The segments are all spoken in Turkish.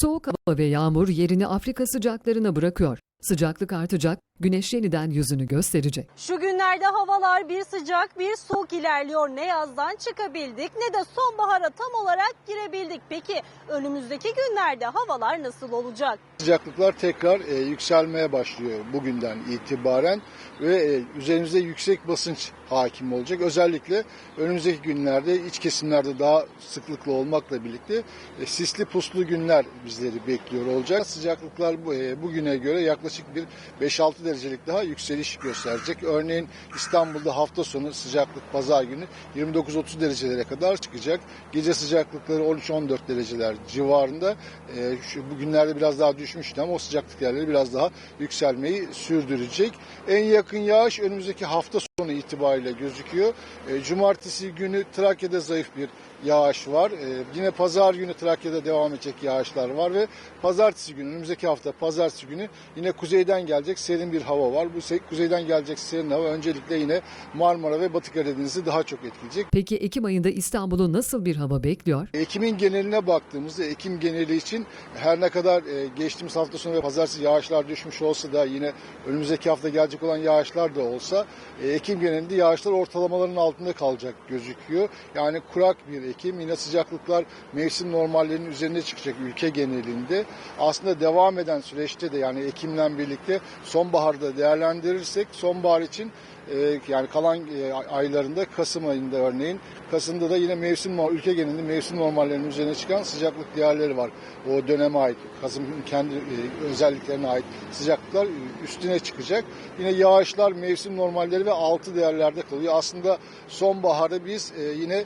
Soğuk hava ve yağmur yerini Afrika sıcaklarına bırakıyor. Sıcaklık artacak, güneş yeniden yüzünü gösterecek. Şu günlerde havalar bir sıcak bir soğuk ilerliyor. Ne yazdan çıkabildik ne de sonbahara tam olarak girebildik. Peki önümüzdeki günlerde havalar nasıl olacak? Sıcaklıklar tekrar e, yükselmeye başlıyor bugünden itibaren ve e, üzerimizde yüksek basınç hakim olacak. Özellikle önümüzdeki günlerde iç kesimlerde daha sıklıkla olmakla birlikte e, sisli puslu günler bizleri bekliyor olacak. Sıcaklıklar bu, e, bugüne göre yaklaşık bir 5-6 derecelik daha yükseliş gösterecek. Örneğin İstanbul'da hafta sonu sıcaklık pazar günü 29-30 derecelere kadar çıkacak. Gece sıcaklıkları 13-14 dereceler civarında. E, şu, bugünlerde biraz daha düşmüştü ama o sıcaklık yerleri biraz daha yükselmeyi sürdürecek. En yakın yağış önümüzdeki hafta sonu itibariyle gözüküyor. E, Cumartesi günü Trakya'da zayıf bir yağış var. E, yine pazar günü Trakya'da devam edecek yağışlar var ve pazartesi günü önümüzdeki hafta pazartesi günü yine kuzeyden gelecek serin bir hava var. Bu kuzeyden gelecek serin hava öncelikle yine Marmara ve Batı Karadeniz'i daha çok etkileyecek. Peki Ekim ayında İstanbul'u nasıl bir hava bekliyor? Ekim'in geneline baktığımızda Ekim geneli için her ne kadar e, geçtiğimiz hafta sonu ve pazartesi yağışlar düşmüş olsa da yine önümüzdeki hafta gelecek olan yağışlar da olsa e, Ekim genelinde yağışlar ortalamaların altında kalacak gözüküyor. Yani kurak bir Ekim yine sıcaklıklar mevsim normallerinin üzerine çıkacak ülke genelinde. Aslında devam eden süreçte de yani Ekim'le birlikte sonbaharda değerlendirirsek sonbahar için e, yani kalan e, aylarında Kasım ayında örneğin Kasım'da da yine mevsim ülke genelinde mevsim normallerinin üzerine çıkan sıcaklık değerleri var. O döneme ait Kasım'ın kendi e, özelliklerine ait sıcaklıklar üstüne çıkacak. Yine yağışlar mevsim normalleri ve altı değerlerde kalıyor. Aslında sonbaharı biz e, yine e,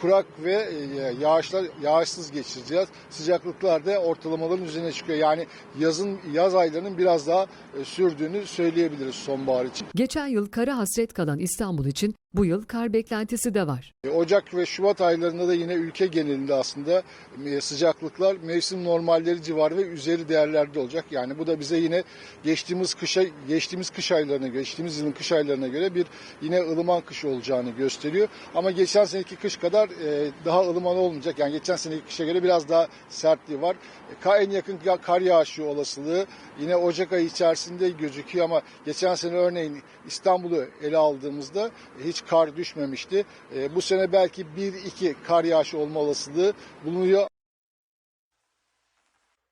kurak ve e, yağışlar yağışsız geçireceğiz. Sıcaklıklar da ortalamaların üzerine çıkıyor. Yani yazın yaz aylarının biraz daha e, sürdüğünü söyleyebiliriz sonbahar için. Geçen yıl kara hasret kalan İstanbul için bu yıl kar beklentisi de var. E, Ocak ve Şubat aylarında da yine ülke genelinde aslında e, sıcaklıklar mevsim normalleri civarı ve üzeri değerlerde olacak. Yani bu da bize yine geçtiğimiz kışa geçtiğimiz kış aylarına geçtiğimiz yılın kış aylarına göre bir yine ılıman kış olacağını gösteriyor. Ama geçen seneki kış kadar e, daha ılıman olmayacak. Yani geçen seneki kışa göre biraz daha sertliği var. En yakın ya- kar yağışı olasılığı yine Ocak ayı içerisinde gözüküyor ama geçen sene örneğin İstanbul'u ele aldığımızda hiç kar düşmemişti. E, bu sene belki bir iki kar yağışı olma olasılığı bulunuyor.